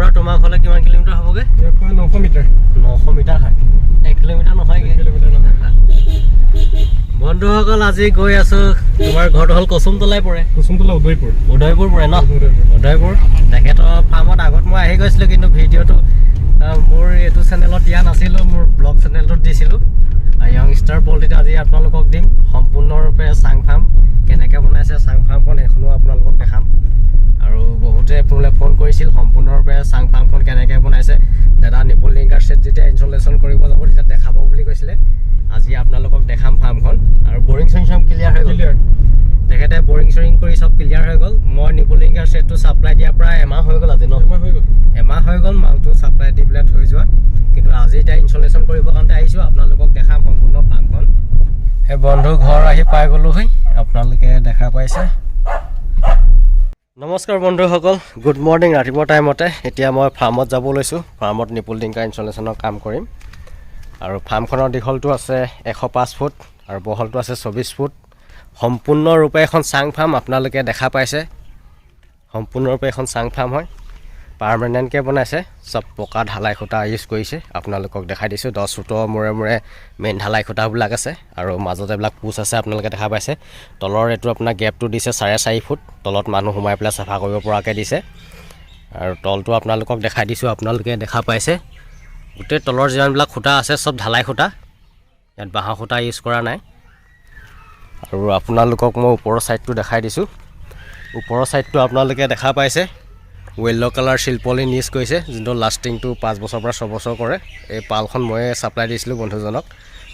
পৰা তোমাৰ ঘৰলৈ কিমান কিলোমিটাৰ হ'বগৈ? নশ মিটাৰ। নশ মিটাৰ হয়। এক কিলোমিটাৰ নহয়গৈ বন্ধুসকল আজি গৈ আছো। তোমাৰ ঘৰটো হ'ল কচুমতলাই পৰে। কুচুমতলা উদয়পুৰ। উদয়পুৰ পৰে ন? উদয়পুৰ। তেখেতৰ ফাৰ্মত আগত মই আহি গৈছিলোঁ কিন্তু ভিডিঅ'টো মোৰ এইটো চেনেলত দিয়া নাছিলোঁ মোৰ ব্লগ চেনেলটোত দিছিলোঁ। য়ং ষ্টাৰ পল্টিত আজি আপোনালোকক কৰিছিল সম্পূৰ্ণৰূপে চাং ফাৰ্মখন কেনেকৈ বনাইছে দাদা নিপুল লিংকাৰ ছেট যেতিয়া ইনষ্টলেশ্যন কৰিব যাব তেতিয়া দেখাব বুলি কৈছিলে। আজি আপোনালোকক দেখাম ফাৰ্মখন আৰু বৰিং চৰিং চব ক্লিয়াৰ হৈ গ'ল। তেখেতে বৰিং চৰিং কৰি চব ক্লিয়াৰ হৈ গ'ল। মই নিপুলিংগাৰ ছেটটো ছাপ্লাই দিয়াৰ পৰা এমাহ হৈ গ'ল আজি ন? এমাহ হৈ গ'ল। এমাহ হৈ গ'ল মালটো ছাপ্লাই দি পেলাই থৈ যোৱা। কিন্তু আজি এতিয়া ইনষ্টলেশ্যন কৰিবৰ কাৰণে আহিছোঁ আপোনালোকক দেখাম সম্পূৰ্ণ ফাৰ্মখন। সেই বন্ধু ঘৰ আহি পাই গ'লোহি আপোনালোকে দেখা পাইছে। নমস্কাৰ বন্ধুসকল গুড মৰ্ণিং ৰাতিপুৱা টাইমতে এতিয়া মই ফাৰ্মত যাব লৈছোঁ। ফাৰ্মত নিপুল টিংকাৰ ইনষ্টলেশ্যনৰ কাম কৰিম। আৰু ফাৰ্মখনৰ দীঘলটো আছে এশ পাঁচ ফুট আৰু বহলটো আছে চৌবিছ ফুট। সম্পূৰ্ণৰূপে এখন চাং ফাৰ্ম আপোনালোকে দেখা পাইছে। সম্পূৰ্ণৰূপে এখন চাং ফাৰ্ম হয়। পাৰ্মানেণ্টকৈ বনাইছে। চব পকা ঢালাই খুঁটা ইউজ কৰিছে। আপোনালোকক দেখাই দিছোঁ। দহ ফুটৰ মূৰে মূৰে মেইন ঢালাই খুঁটাবিলাক আছে আৰু মাজত এইবিলাক পোচ আছে আপোনালোকে দেখা পাইছে। তলৰ এইটো আপোনাৰ গেপটো দিছে চাৰে চাৰি ফুট। তলত মানুহ সোমাই পেলাই চাফা কৰিব পৰাকৈ দিছে। আৰু তলটো আপোনালোকক দেখাই দিছোঁ আপোনালোকে দেখা পাইছে। গোটেই তলৰ যিমানবিলাক খুঁটা আছে চব ঢালাই খুঁটা। ইয়াত বাঁহৰ খুঁটা ইউজ কৰা নাই। আৰু আপোনালোকক মই ওপৰৰ ছাইডটো দেখাই দিছোঁ। ওপৰৰ ছাইডটো আপোনালোকে দেখা পাইছে। ৱেল্ল' কালাৰ শিল্পলিন ইউজ কৰিছে যোনটো লাষ্টিংটো পাঁচ বছৰৰ পৰা ছবছৰ কৰে। এই পালখন ময়ে ছাপ্লাই দিছিলোঁ বন্ধুজনক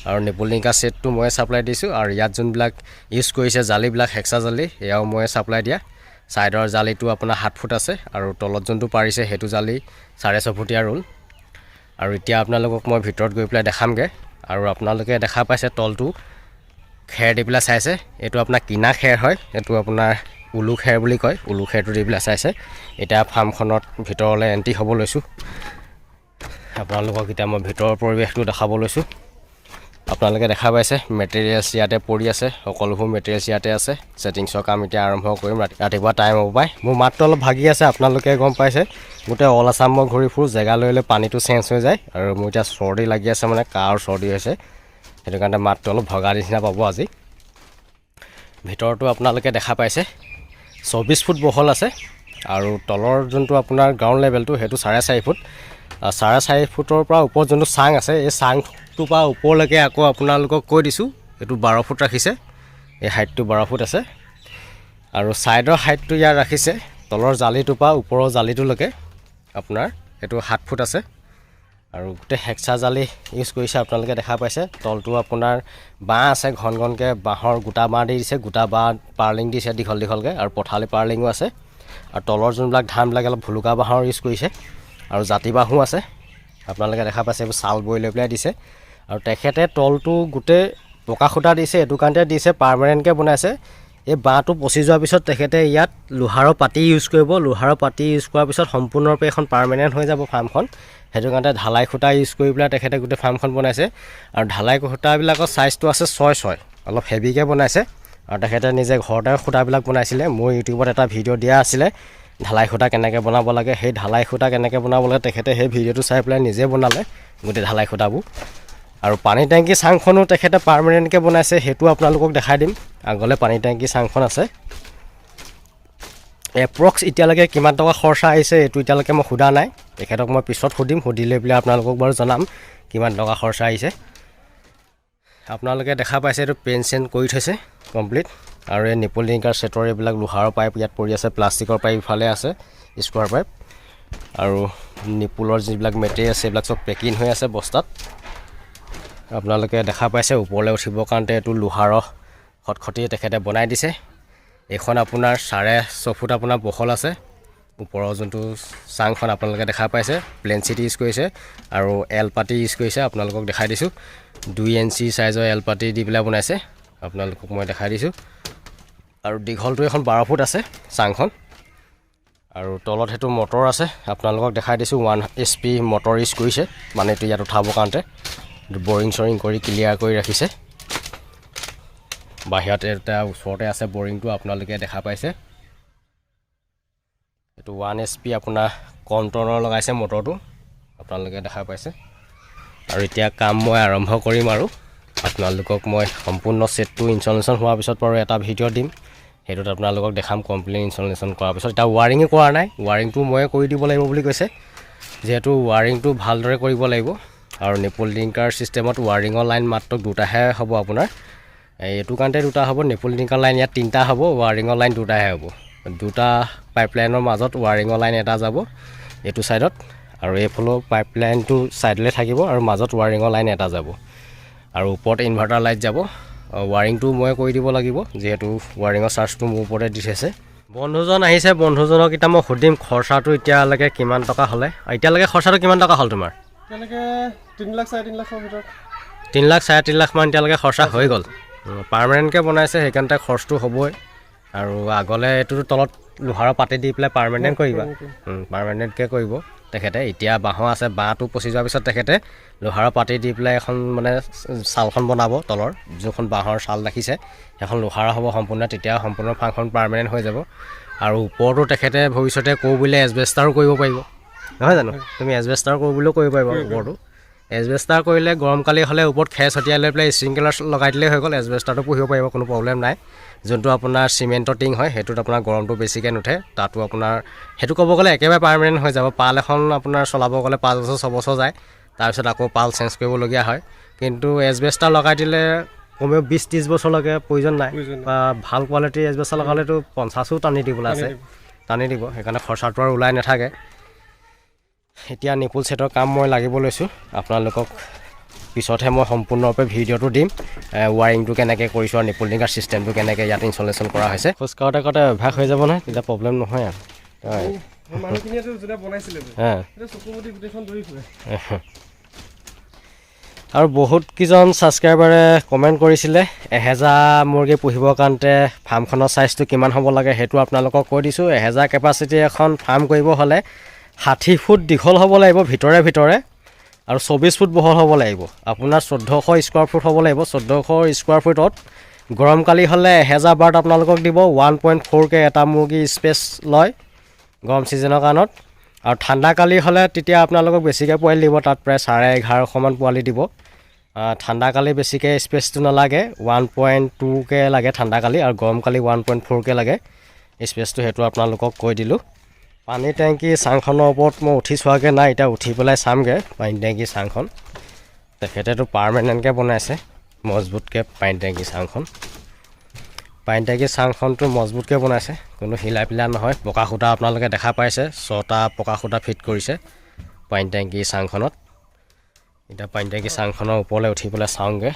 আৰু নিপুলিংকা ছেটটো ময়ে ছাপ্লাই দিছোঁ আৰু ইয়াত যোনবিলাক ইউজ কৰিছে জালিবিলাক হেক্সা জালি এয়াও ময়ে ছাপ্লাই দিয়া। ছাইডৰ জালিটো আপোনাৰ সাত ফুট আছে আৰু তলত যোনটো পাৰিছে সেইটো জালি চাৰে ছফুটীয়া ৰোল। আৰু এতিয়া আপোনালোকক মই ভিতৰত গৈ পেলাই দেখামগৈ আৰু আপোনালোকে দেখা পাইছে তলটো খেৰ দি পেলাই চাইছে। এইটো আপোনাৰ কিনা খেৰ হয় এইটো আপোনাৰ উলু খেৰ বুলি কয় উলু খেৰটো দি পেলাই চাইছে। এতিয়া ফাৰ্মখনত ভিতৰলৈ এণ্ট্ৰি হ'ব লৈছোঁ। আপোনালোকক এতিয়া মই ভিতৰৰ পৰিৱেশটো দেখাব লৈছোঁ। আপোনালোকে দেখা পাইছে মেটেৰিয়েলছ ইয়াতে পৰি আছে সকলোবোৰ মেটেৰিয়েলছ ইয়াতে আছে। ছেটিংছৰ কাম এতিয়া আৰম্ভ কৰিম ৰাতি ৰাতিপুৱা টাইম হ'ব পাই। মোৰ মাতটো অলপ ভাগি আছে আপোনালোকে গম পাইছে। গোটেই অল আছাম মই ঘূৰি ফুৰোঁ জেগা লৈ লৈ পানীটো চেঞ্জ হৈ যায় আৰু মোৰ এতিয়া চৰ্দি লাগি আছে মানে কাহৰ চৰ্দি হৈছে। সেইটো কাৰণে মাতটো অলপ ভগা নিচিনা পাব আজি। ভিতৰতো আপোনালোকে দেখা পাইছে। চৌবিছ ফুট বহল আছে আৰু তলৰ যোনটো আপোনাৰ গ্ৰাউণ্ড লেভেলটো সেইটো চাৰে চাৰি ফুট। চাৰে চাৰি ফুটৰ পৰা ওপৰত যোনটো চাং আছে এই চাংটোৰ পৰা ওপৰলৈকে আকৌ আপোনালোকক কৈ দিছোঁ এইটো বাৰ ফুট ৰাখিছে এই হাইটটো বাৰ ফুট আছে। আৰু ছাইডৰ হাইটটো ইয়াত ৰাখিছে তলৰ জালিটোৰ পৰা ওপৰৰ জালিটোলৈকে আপোনাৰ এইটো সাত ফুট আছে। আৰু গোটেই হেক্সা জালি ইউজ কৰিছে, আপোনালোকে দেখা পাইছে। তলটো আপোনাৰ বাঁহ আছে, ঘন ঘনকৈ বাঁহৰ গোটা বাঁহ দি দিছে, গোটা বাঁহ পাৰ্লিং দিছে, দীঘল দীঘলকৈ, আৰু পথালি পাৰ্লিঙো আছে। আৰু তলৰ যোনবিলাক ধানবিলাক অলপ ভুলুকা বাঁহৰ ইউজ কৰিছে, আৰু জাতি বাঁহো আছে। আপোনালোকে দেখা পাইছে, এইবোৰ ছাল বৈ লৈ পেলাই দিছে। আৰু তেখেতে তলটো গোটেই পকা খুটা দিছে, এইটো কাৰণতে দিছে পাৰ্মানেণ্টকৈ বনাইছে। এই বাঁহটো পচি যোৱাৰ পিছত তেখেতে ইয়াত লোহাৰৰ পাতি ইউজ কৰিব। লোহাৰৰ পাতি ইউজ কৰাৰ পিছত সম্পূৰ্ণৰূপে এখন পাৰ্মানেণ্ট হৈ যাব ফাৰ্মখন। সেইটো কাৰণে ঢালাই খুঁটা ইউজ কৰি পেলাই তেখেতে গোটেই ফাৰ্মখন বনাইছে। আৰু ঢালাই খুঁটাবিলাকৰ ছাইজটো আছে ছয় ছয় অলপ হেভিকৈ বনাইছে। আৰু তেখেতে নিজে ঘৰতে খুঁটাবিলাক বনাইছিলে। মোৰ ইউটিউবত এটা ভিডিঅ' দিয়া আছিলে ঢালাই খুঁটা কেনেকৈ বনাব লাগে সেই ঢালাই খুঁটা কেনেকৈ বনাব লাগে তেখেতে সেই ভিডিঅ'টো চাই পেলাই নিজে বনালে গোটেই ঢালাই খুঁটাবোৰ। আৰু পানী টেংকি চাংখনো তেখেতে পাৰ্মানেণ্টকৈ বনাইছে সেইটো আপোনালোকক দেখাই দিম। আগলৈ পানী টেংকি চাংখন আছে। এপ্ৰক্স এতিয়ালৈকে কিমান টকা খৰচা আহিছে এইটো এতিয়ালৈকে মই সোধা নাই। তেখেতক মই পিছত সুধিম সুধি লৈ পেলাই আপোনালোকক বাৰু জনাম কিমান টকা খৰচা আহিছে। আপোনালোকে দেখা পাইছে এইটো পেইন চেইন কৰি থৈছে কমপ্লিট। আৰু এই নিপল ডিংকাৰ ছেটৰ এইবিলাক লোহাৰৰ পাইপ ইয়াত পৰি আছে প্লাষ্টিকৰ পাইপ ইফালে আছে স্কোৱাৰ পাইপ। আৰু নিপুলৰ যিবিলাক মেটেৰিয়েল আছে এইবিলাক চব পেকিং হৈ আছে বস্তাত। আপোনালোকে দেখা পাইছে ওপৰলৈ উঠিবৰ কাৰণতে এইটো লোহাৰৰ খটখটিয়ে তেখেতে বনাই দিছে। এইখন আপোনাৰ চাৰে ছফুট আপোনাৰ বহল আছে। ওপৰৰ যোনটো চাংখন আপোনালোকে দেখা পাইছে প্লেন চিট ইউজ কৰিছে আৰু এল পাতি ইউজ কৰিছে আপোনালোকক দেখাই দিছোঁ। দুই ইঞ্চি চাইজৰ এল পাতি দি পেলাই বনাইছে আপোনালোকক মই দেখাই দিছোঁ। আৰু দীঘলটো এখন বাৰ ফুট আছে চাংখন। আৰু তলত সেইটো মটৰ আছে আপোনালোকক দেখাই দিছোঁ one H P motor use কৰিছে মানে এইটো ইয়াত উঠাবৰ কাৰণতে। বৰিং চৰিং কৰি ক্লিয়াৰ কৰি ৰাখিছে। বাহিৰত এটা ওচৰতে আছে বৰিংটো আপোনালোকে দেখা পাইছে। এইটো ওৱান এইচ পি আপোনাৰ কম টনৰ লগাইছে মটৰটো আপোনালোকে দেখা পাইছে। আৰু এতিয়া কাম মই আৰম্ভ কৰিম আৰু। আপোনালোকক মই সম্পূৰ্ণ ছেটটো ইনষ্টলেশ্যন হোৱাৰ পিছত বাৰু এটা ভিডিঅ' দিম। সেইটোত আপোনালোকক দেখাম কমপ্লিট ইনষ্টলেশ্যন কৰাৰ পিছত। এতিয়া ৱাৰিঙে কৰা নাই ৱাৰিংটো ময়ে কৰি দিব লাগিব বুলি কৈছে। যিহেতু ৱাৰিংটো ভালদৰে কৰিব লাগিব। আৰু নিপুল ডিংকাৰ ছিষ্টেমত ৱাৰিঙৰ লাইন মাত্ৰ দুটাহে হ'ব আপোনাৰ। এইটো কাৰণতে দুটা হ'ব নিপুল ডিংকাৰ লাইন ইয়াত তিনিটা হ'ব ৱাৰিঙৰ লাইন দুটাহে হ'ব। দুটা পাইপলাইনৰ মাজত ৱাৰিঙৰ লাইন এটা যাব এইটো ছাইডত আৰু এইফালেও পাইপলাইনটো ছাইডলৈ থাকিব আৰু মাজত ৱাৰিঙৰ লাইন এটা যাব। আৰু ওপৰত ইনভাৰ্টাৰ লাইট যাব। ৱাৰিংটো মই কৰি দিব লাগিব যিহেতু ৱাৰিঙৰ চাৰ্জটো মোৰ ওপৰতে দি থৈছে। বন্ধুজন আহিছে বন্ধুজনক এতিয়া মই সুধিম খৰচাটো এতিয়ালৈকে কিমান টকা হ'লে? এতিয়ালৈকে খৰচাটো কিমান টকা হ'ল তোমাৰ? এতিয়ালৈকে তিনি লাখ চাৰে তিনি লাখৰ ভিতৰত। তিনি লাখ চাৰে তিনি লাখমান এতিয়ালৈকে খৰচা হৈ গ'ল। পাৰ্মানেণ্টকৈ বনাইছে সেইকাৰণতে খৰচটো হ'বই। আৰু আগলৈ এইটোতো তলত লোহাৰৰ পাতি দি পেলাই পাৰ্মানেণ্ট কৰিবা। পাৰ্মানেণ্টকৈ কৰিব। তেখেতে এতিয়া বাঁহৰ আছে বাঁহটো পচি যোৱাৰ পিছত তেখেতে লোহাৰৰ পাতি দি পেলাই এখন মানে ছালখন বনাব তলৰ যোনখন বাঁহৰ ছাল ৰাখিছে সেইখন লোহাৰ হ'ব সম্পূৰ্ণ তেতিয়া সম্পূৰ্ণ ফাংখন পাৰ্মানেণ্ট হৈ যাব। আৰু ওপৰতো তেখেতে ভৱিষ্যতে কওঁ বুলিলে এছবেষ্টাৰো কৰিব পাৰিব। নহয় জানো? তুমি এছবেষ্টাৰ কৰোঁ বুলিও কৰিব পাৰিবা। ওপৰতো। এছবেষ্টাৰ কৰিলে গৰমকালি হ'লে ওপৰত খেৰ ছটিয়াই লৈ পেলাই স্প্ৰিংকেলাৰ লগাই দিলেই হৈ গ'ল এছবেষ্টাৰটো পুহিব পাৰিব কোনো প্ৰব্লেম নাই। যোনটো আপোনাৰ চিমেণ্টৰ টিং হয় সেইটোত আপোনাৰ গৰমটো বেছিকৈ নুঠে তাতো আপোনাৰ সেইটো ক'ব গ'লে একেবাৰে পাৰ্মানেণ্ট হৈ যাব। পাল এখন আপোনাৰ চলাব গ'লে পাঁচ বছৰ ছবছৰ যায় তাৰপিছত আকৌ পাল চেঞ্জ কৰিবলগীয়া হয়। কিন্তু এছবেষ্টাৰ লগাই দিলে কমেও বিছ ত্ৰিছ বছৰলৈকে প্ৰয়োজন নাই। বা ভালো কোৱালিটিৰ এছবেষ্টাৰ লগালেতো পঞ্চাছো টানি দিবলৈ আছে। টানি দিব সেইকাৰণে খৰচাটো আৰু ওলাই নাথাকে। এতিয়া নিপুল ছেটৰ কাম মই লাগিব লৈছোঁ। আপোনালোকক পিছতহে মই সম্পূৰ্ণৰূপে ভিডিঅ'টো দিম। এ, ৱাৰিংটো কেনেকৈ কৰিছোঁ আৰু নিপুল ডিংগাৰ ছিষ্টেমটো কেনেকৈ ইয়াত ইনষ্টলেশ্যন কৰা হৈছে। খোজ কাঢ়োতে কাঢ়োতে অভ্যাস হৈ যাব নহয় তেতিয়া প্ৰব্লেম নহয় আৰু। আৰু বহুত কেইজন ছাবস্ক্ৰাইবাৰে কমেণ্ট কৰিছিলে এহেজাৰ মুৰ্গী পুহিবৰ কাৰণতে ফাৰ্মখনৰ ছাইজটো কিমান হ'ব লাগে সেইটো আপোনালোকক কৈ দিছোঁ। এহেজাৰ কেপাচিটি এখন ফাৰ্ম কৰিব হ'লে ষাঠি ফুট দীঘল হ'ব লাগিব ভিতৰে ভিতৰে আৰু চৌবিছ ফুট বহল হ'ব লাগিব। আপোনাৰ চৈধ্যশ স্কুৱাৰ ফুট হ'ব লাগিব। চৈধ্যশ স্কুৱাৰ ফুটত গৰমকালি হ'লে এহেজাৰ বাৰত আপোনালোকক দিব ওৱান পইণ্ট ফ'ৰকৈ এটা মুৰ্গী স্পেচ লয় গৰম ছিজনৰ কাৰণত। আৰু ঠাণ্ডাকালি হ'লে তেতিয়া আপোনালোকক বেছিকৈ পোৱালি দিব তাত প্ৰায় চাৰে এঘাৰশমান পোৱালি দিব। ঠাণ্ডাকালি বেছিকৈ স্পেচটো নালাগে ওৱান পইণ্ট টুকৈ লাগে ঠাণ্ডাকালি আৰু গৰমকালি ওৱান পইণ্ট ফ'ৰকৈ লাগে। স্পেচটো সেইটো আপোনালোকক কৈ দিলোঁ। পানী টেংকি চাংখনৰ ওপৰত মই উঠি চোৱাকৈ নাই এতিয়া উঠি পেলাই চামগৈ পানী টেংকি চাংখন। তেখেতেতো পাৰ্মানেণ্টকৈ বনাইছে মজবুতকৈ পানী টেংকি চাংখন। পানী টেংকি চাংখনটো মজবুতকৈ বনাইছে কোনো হিলা পিলা নহয় পকা সূতা আপোনালোকে দেখা পাইছে ছটা পকা সূতা ফিট কৰিছে পানী টেংকি চাংখনত। এতিয়া পানী টেংকি চাংখনৰ ওপৰলৈ উঠি পেলাই চাওঁগৈ।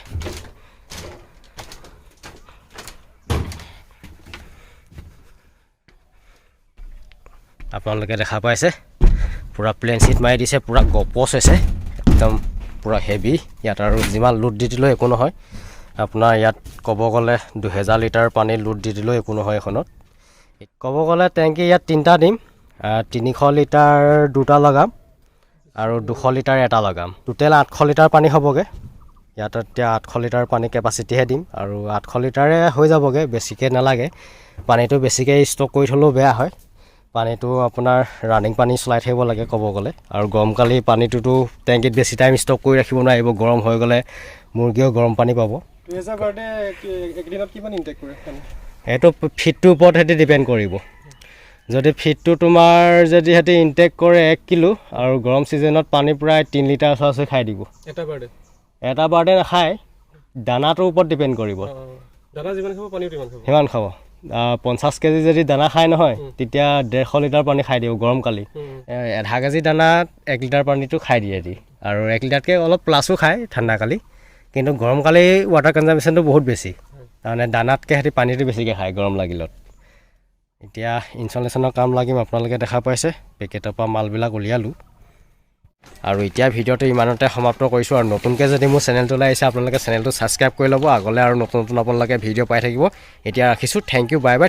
আপোনালোকে দেখা পাইছে। পূৰা প্লেন চিট মাৰি দিছে পূৰা গপচ হৈছে। একদম পূৰা হেভি ইয়াত আৰু যিমান লোড দি দিলেও একো নহয়। আপোনাৰ ইয়াত ক'ব গ'লে দুহেজাৰ লিটাৰ পানী লোড দি দিলেও একো নহয় এখনত। ক'ব গ'লে টেংকি ইয়াত তিনিটা দিম। তিনিশ লিটাৰ দুটা লগাম আৰু দুশ লিটাৰ এটা লগাম। টোটেল আঠশ লিটাৰ পানী হ'বগৈ। ইয়াত এতিয়া আঠশ লিটাৰ পানী কেপাচিটিহে দিম আৰু আঠশ লিটাৰে হৈ যাবগৈ বেছিকৈ নালাগে। পানীটো বেছিকৈ ষ্টক কৰি থ'লেও বেয়া হয়। পানীটো আপোনাৰ ৰানিং পানী চলাই থাকিব লাগে ক'ব গ'লে। আৰু গৰমকালি পানীটোতো টেংকিত বেছি টাইম ষ্টক কৰি ৰাখিব নোৱাৰিব গৰম হৈ গ'লে মুৰ্গীয়েও গৰম পানী পাব। পানী? সেইটো ফিটটোৰ ওপৰত সিহঁতি ডিপেণ্ড কৰিব। যদি ফিটটো তোমাৰ যদি সিহঁতি ইনটেক কৰে এক কিলো আৰু গৰম ছিজনত পানী প্ৰায় তিনি লিটাৰ ওচৰা খাই দিব। এটা বাৰতে? এটা বাৰতে নাখায় দানাটোৰ ওপৰত ডিপেণ্ড কৰিব। দাদা যিমান খাব খাব। সিমান খাব। পঞ্চাছ কেজি যদি দানা খায় নহয় তেতিয়া ডেৰশ লিটাৰ পানী খাই দিব গৰমকালি আধা কেজি দানাত এক লিটাৰ পানীটো খাই দিয়ে দি আৰু এক লিটাৰতকৈ অলপ প্লাছো খায় ঠাণ্ডাকালি কিন্তু গৰমকালি ৱাটাৰ কনজাম্পশ্যনটো বহুত বেছি। তাৰমানে দানাতকৈ সিহঁতি পানীটো বেছিকৈ খায় গৰম লাগিলত। এতিয়া ইনষ্টলেশ্যনৰ কাম লাগিম আপোনালোকে দেখা পাইছে। পেকেটৰ পৰা মালবিলাক উলিয়ালোঁ। আৰু এতিয়া ভিডিঅ'টো ইমানতে সমাপ্ত কৰিছোঁ আৰু নতুনকৈ যদি মোৰ চেনেলটোলৈ আহিছে, আপোনালোকে চেনেলটো ছাবস্ক্ৰাইব কৰি ল'ব। আগলৈ আৰু নতুন নতুন আপোনালোকে ভিডিঅ' পাই থাকিব। এতিয়া ৰাখিছোঁ। Thank U bye bye